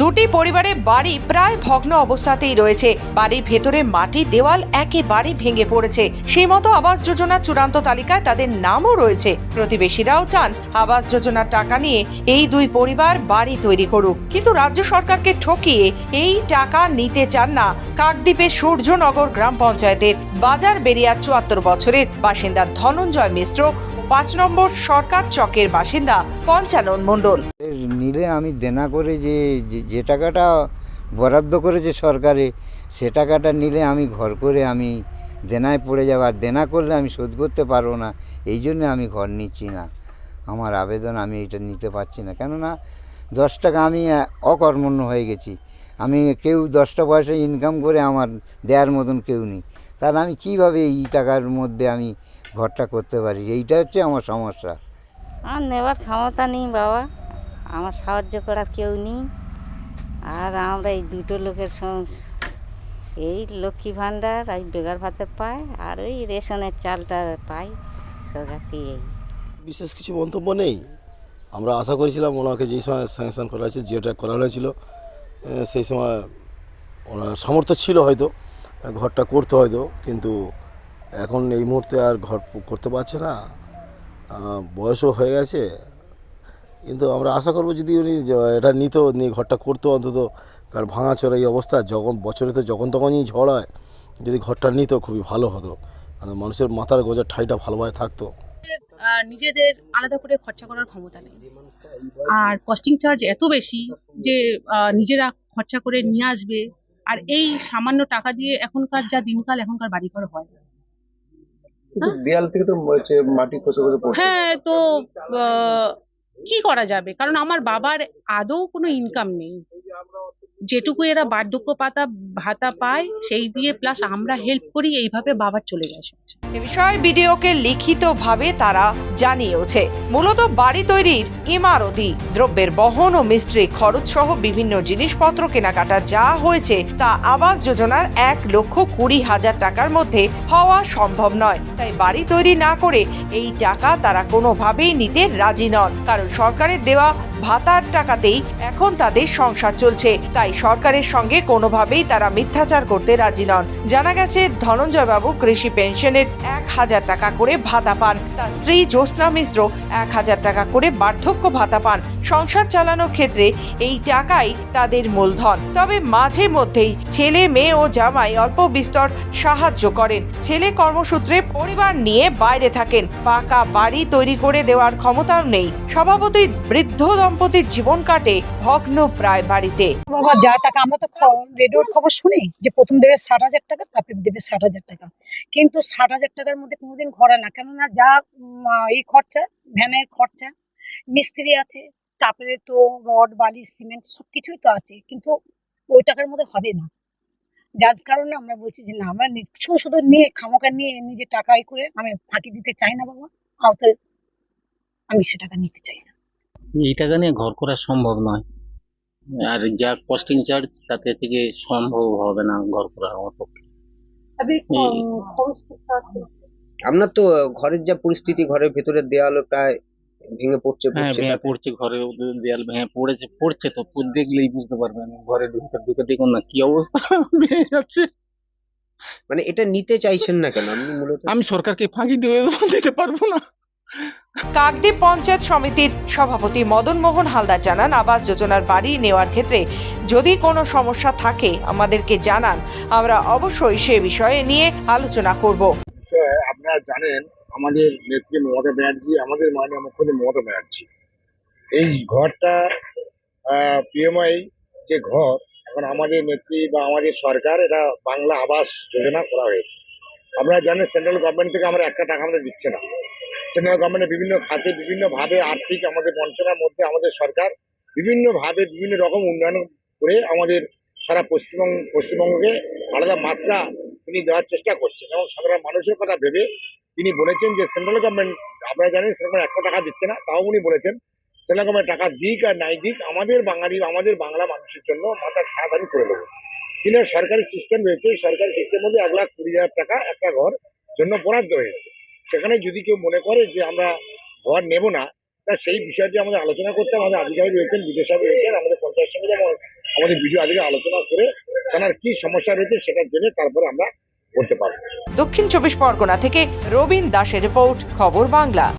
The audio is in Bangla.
দুটি পরিবারে বাড়ি প্রায় ভগ্ন অবস্থাতেই রয়েছে। বাড়ির ভেতরে মাটি, দেওয়াল একেবারে ভেঙে পড়েছে। সেই মতো আবাস যোজনা চূড়ান্ত তালিকায় তাদের নামও রয়েছে। প্রতিবেশীরাও চান আবাস যোজনার টাকা নিয়ে এই দুই পরিবার বাড়ি তৈরি করুক। কিন্তু রাজ্য সরকারকে ঠকিয়ে এই টাকা নিতে চান না কাকদ্বীপের সূর্যনগর গ্রাম পঞ্চায়েতের বাজার বেরিয়া চুয়াত্তর বছরের বাসিন্দা ধনঞ্জয় মিশ্র। পাঁচ নম্বর সরকার চকের বাসিন্দা পঞ্চানন মণ্ডল। নিলে আমি দেনা করে যে, যে- টাকাটা বরাদ্দ করেছে সরকারে, সে টাকাটা নিলে আমি ঘর করে আমি দেনায় পড়ে যাব। আর দেনা করলে আমি শোধ করতে পারব না। এই জন্য আমি ঘর নিচ্ছি না। আমার আবেদন আমি এটা নিতে পারছি না। কেননা দশ টাকা আমি অকর্মণ্য হয়ে গেছি। আমি কেউ দশটা পয়সা ইনকাম করে আমার দেওয়ার মতন কেউ নেই। তাহলে আমি কীভাবে এই টাকার মধ্যে আমি ঘরটা করতে পারি। এইটা হচ্ছে আমার সমস্যা। আর নেওয়ার ক্ষমতা নেই বাবা। আমার সাহায্য করার কেউ নেই। আর আমরা এই দুটো লোকের এই লক্ষ্মী ভাণ্ডার আর বেগার ভাতে পাই আর ওই রেশনের চালটা পাই সরকার এই। বিশেষ কিছু মন্তব্য নেই? আমরা আশা করেছিলাম ওনাকে যেই সময় স্যাংশন করা হয়েছে যেটা করা হয়েছিল সেই সময় ওনার সামর্থ্য ছিল হয়তো ঘরটা করতে হয়তো কিন্তু এখন এই মুহূর্তে আর ঘর করতে পারছে না। বয়সও হয়ে গেছে। কিন্তু আমরা আশা করব যদি উনি এটা নিত, নিয়ে ঘরটা করতো অন্তত, কারণ ভাঙাচোরা এই অবস্থা, যখন, বছরে তো যখন তখনই ঝড় হয়, যদি ঘরটা নিত খুবই ভালো হতো। কারণ মানুষের মাথার গোজার ঠাইটা ভালোভাবে থাকতো। নিজেদের আলাদা করে খরচা করার ক্ষমতা নেই। আর কস্টিং চার্জ এত বেশি যে নিজেরা খরচা করে নিয়ে আসবে। আর এই সামান্য টাকা দিয়ে এখনকার যা দিনকাল, এখনকার বাড়ি ঘর হয়। কিন্তু দেয়াল থেকে তো মাটি খসে খসে পড়ছে। হ্যাঁ তো আহ, কি করা যাবে? কারণ আমার বাবার আদৌ কোনো ইনকাম নেই। যেটুকু এরা বার্ধক্য পাতা, ভাতা পায়, সেই দিয়ে প্লাস আমরা হেল্প করি, এইভাবে বাবার চলে যায়। এ বিষয়ে বিডিওকে লিখিতভাবে তারা জানিয়েছে মূলত বাড়ি তৈরির ইমারতি, দ্রব্যের বহন ও মিস্ত্রি খরচ সহ বিভিন্ন জিনিসপত্র কেনাকাটা যা হয়েছে তা আবাস যোজনার এক লক্ষ কুড়ি হাজার টাকার মধ্যে হওয়া সম্ভব নয়। তাই বাড়ি তৈরি না করে এই টাকা তারা কোনোভাবেই নিতে রাজি নন। কারণ সরকারের দেওয়া ভাতার টাকাতেই এখন তাদের সংসার চলছে। তাই সরকারের সঙ্গে কোনোভাবেই তারা মিথ্যাচার করতে রাজি নন। জানা গেছে ধনঞ্জয় বাবু কৃষি পেনশনের এক হাজার টাকা করে ভাতা পান। তার স্ত্রী জ্যোৎস্না মিশ্র এক হাজার টাকা করে বার্ধক্য ভাতা পান। সংসার চালানোর ক্ষেত্রে এই টাকাই তাদের মূলধন। তবে মাঝে মধ্যেই ছেলে, মেয়ে ও জামাই অল্প বিস্তর সাহায্য করেন। ছেলে কর্মসূত্রে পরিবার নিয়ে বাইরে থাকেন। পাকা বাড়ি তৈরি করে দেওয়ার ক্ষমতাও নেই। স্বভাবতই বৃদ্ধ দম্পতির জীবন কাটে ভগ্ন প্রায় বাড়িতে। বাবা, যা টাকা, আমরা তো রেডিওর খবর শুনি যে প্রথম দেবে ষাট হাজার টাকা, তারপরে দেবে ষাট হাজার টাকা। কিন্তু ষাট হাজার টাকার মধ্যে কোনোদিন ঘরে না, কেননা যা এই খরচা, ভ্যানের খরচা, মিস্ত্রি আছে, তারপরে তো রড, বালি, সিমেন্ট, সবকিছুই তো আছে, কিন্তু ওই টাকার মধ্যে হবে না। যার কারণে আমরা বলছি যে না, আমরা শুধু শুধু নিয়ে খামোকা নিয়ে নিজে টাকা করে আমি ফাঁকি দিতে চাই না বাবা অতএব আমি সে টাকা নিতে চাই না। এই টাকা নিয়ে ঘর করা সম্ভব নয়। আর যা কস্টিং চার্জ তাতে থেকে সম্ভব হবে না ঘর করা আমার পক্ষে। আপনার তো ঘরের যা পরিস্থিতি ঘরের ভেতরে দেয়ালও প্রায় ভেঙে পড়ছে হ্যাঁ পড়ছে ভেঙে পড়ছে ঘরের ওদের দেয়াল ভেঙে পড়েছে পড়ছে তো দেখলেই বুঝতে পারবেন ঘরের ভিতর ঢুকে দেখুন না কি অবস্থা ভেঙে যাচ্ছে। মানে এটা নিতে চাইছেন না কেন? আপনি মূলত আমি সরকারকে ফাঁকি দিয়ে দিতে পারব না। কাকদ্বীপ পঞ্চায়েত সমিতির সভাপতি মদন মোহন হালদার জানান, আবাস যোজনার বাড়ি নেওয়ার ক্ষেত্রে যদি কোনো সমস্যা থাকে, আমাদেরকে জানান। আমরা অবশ্যই সে বিষয়ে নিয়ে আলোচনা করব। স্যার আপনারা জানেন, আমাদের নেত্রী মমতা ব্যানার্জি আমাদের মাননীয় মুখ্যমন্ত্রী মমতা ব্যানার্জি। এই ঘরটা পিএমআই যে ঘর, এখন আমাদের নেত্রী বা আমাদের সরকার এটা বাংলা আবাস যোজনা করা হয়েছে। আপনারা জানেন, সেন্ট্রাল গভর্নমেন্ট থেকে আমরা একটা টাকা আমাদের দিচ্ছে না। সেন্ট্রাল গভর্নমেন্টের বিভিন্ন খাতে বিভিন্নভাবে আর্থিক আমাদের বঞ্চনার মধ্যে আমাদের সরকার বিভিন্নভাবে বিভিন্ন রকম উন্নয়ন করে আমাদের সারা পশ্চিমবঙ্গ, পশ্চিমবঙ্গকে আলাদা মাত্রা তিনি দেওয়ার চেষ্টা করছেন এবং সাধারণ মানুষের কথা ভেবে তিনি বলেছেন যে সেন্ট্রাল গভর্নমেন্ট আপনারা জানেন গভর্নমেন্ট একটা টাকা দিচ্ছে না, তাও উনি বলেছেন সেন্ট্রাল গভর্নমেন্ট টাকা দিক আর নাই দিক আমাদের বাঙালি, আমাদের বাংলা মানুষের জন্য মাথার ছাদ আমি করে দেবো তিনি সরকারি সিস্টেম রয়েছে, সরকারি সিস্টেমের মধ্যে এক লাখ কুড়ি হাজার টাকা একটা ঘর জন্য বরাদ্দ হয়েছে। সেখানে যদি কেউ মনে করে যে আমরা ঘর নেব না, তা সেই বিষয়টি আমাদের আলোচনা করতে আমাদের আধিকারিক রয়েছেন বিডিও সাহেব রয়েছেন, আমাদের পঞ্চায়েত সমিতি এবং আমাদের বিডিও আধিকারিক আলোচনা করে তার কি সমস্যা রয়েছে সেটা জেনে তারপরে আমরা করতে পারব। দক্ষিণ চব্বিশ পরগনা থেকে রবীন দাসের রিপোর্ট, খবর বাংলা।